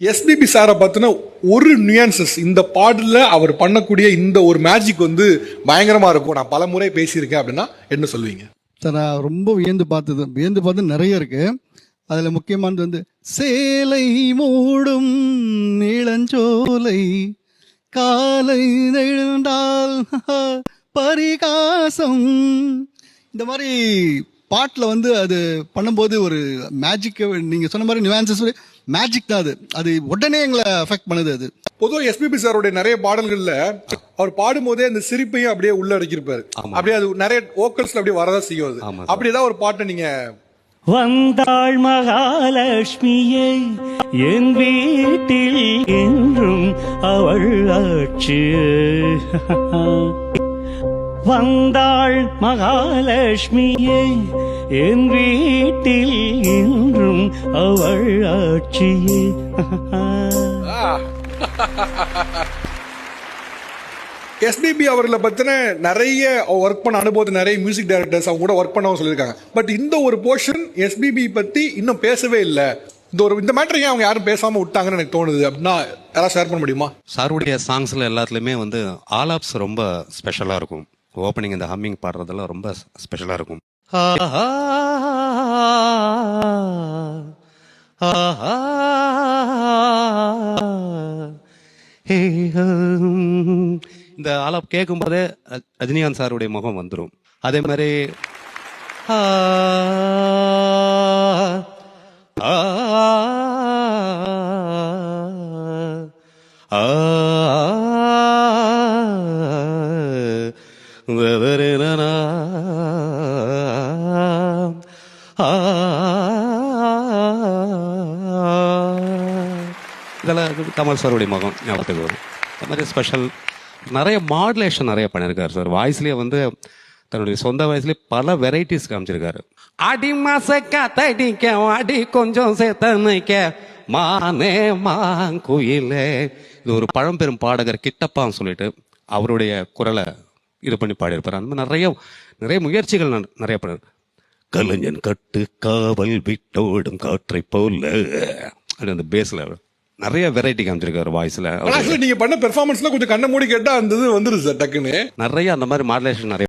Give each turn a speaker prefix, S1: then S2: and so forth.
S1: SPB சாரை பார்த்தோன்னா ஒரு நியூயான்சஸ் இந்த பாடலில் அவர் பண்ணக்கூடிய இந்த ஒரு மேஜிக் வந்து பயங்கரமாக இருக்கும். நான் பல முறை பேசியிருக்கேன் அப்படின்னா என்ன சொல்லுவீங்க?
S2: சார் நான் ரொம்ப வியந்து பார்த்தது. வியந்து பார்த்து நிறைய இருக்கு. அதில் முக்கியமானது வந்து சேலை மூடும் நீளஞ்சோலை காலை நெழுந்தால் பரிகாசம். இந்த மாதிரி பாட்டில் வந்து அது பண்ணும்போது ஒரு மேஜிக் நீங்கள் சொன்ன மாதிரி நியூஆன்சஸ் மேஜிக் தான் அது. அது உடனே எங்களை அஃபெக்ட் பண்ணுது அது.
S1: பொதுவா எஸ்பிபி சாருடைய நிறைய பாடல்கள்ல அவர் பாடும்போதே அந்த சிரிப்பையும் அப்படியே உள்ள அடக்கியிருப்பாரு. அப்படியே அது நிறைய ஓக்கல்ஸ்ல அப்படியே வரதா செய்யும் அது. அப்படி ஏதாவது ஒரு பாட்டை நீங்க
S3: வந்தாள் மகாலட்சுமியை என் வீட்டில் என்றும் அவள் ஆட்சி. வந்தாள் மகாலட்சுமியை என் வீட்டில் என்றும் அவள் ஆட்சியே.
S1: எஸ்பிபி அவர்களை பத்தின நிறைய ஒர்க் பண்ண அனுபவத்தை நிறைய மியூசிக் டைரக்டர்ஸ் அவங்க கூட ஒர்க் பண்ணவும் சொல்லியிருக்காங்க. பட் இந்த ஒரு போர்ஷன் எஸ்பிபி பத்தி இன்னும் பேசவே இல்லை. இந்த ஒரு இந்த மேட்டர் ஏன் அவங்க யாரும் பேசாம விட்டாங்கன்னு எனக்கு தோணுது. அப்படின்னா யாராவது ஷேர் பண்ண முடியுமா?
S4: சாருடைய சாங்ஸ்ல எல்லாத்துலயுமே வந்து ஆலாப்ஸ் ரொம்ப ஸ்பெஷலா இருக்கும். ஓப்பனிங் இந்த ஹம்மிங் பாடுறதெல்லாம் ரொம்ப ஸ்பெஷலாக இருக்கும். ஹே, இந்த ஆலப் கேட்கும் போதே ரஜினிகாந்த் சாருடைய முகம் வந்துடும் அதே மாதிரி ஆ, ஆ, இதெல்லாம் கமல் சாருடைய முகம் ஞாபகத்துக்கு வரும். இந்த மாதிரி ஸ்பெஷல் நிறைய மாடுலேஷன் நிறைய பண்ணியிருக்காரு சார். வாய்ஸ்லேயே வந்து தன்னுடைய சொந்த வயசுலேயே பல வெரைட்டிஸ் காமிச்சிருக்காரு. அடி மாசக்கா தடிக்க அடி கொஞ்சம் சேத்தனைக்க மானே மாங்குயிலே இது ஒரு பழம்பெரும் பாடகர் கிட்டப்பான்னு சொல்லிட்டு அவருடைய குரலை இது பண்ணி பாடியிருப்பார். அந்த மாதிரி நிறைய நிறைய முயற்சிகள் நான் நிறைய பண்ண கலைஞன் கட்டு காவல் விட்டோடும் காற்றை போல. அப்படி அந்த பேஸ்ல நிறைய வெரைட்டி காமிச்சிருக்காரு வாய்ஸ்ல
S1: நீங்க பண்ண பெர்ஃபார்மன்ஸ்ல கொஞ்சம் கண்ணை மூடி கேட்டா அந்த இது வந்துருது சார் டக்குன்னு.
S4: நிறைய அந்த மாதிரி மாடுலேஷன் நிறைய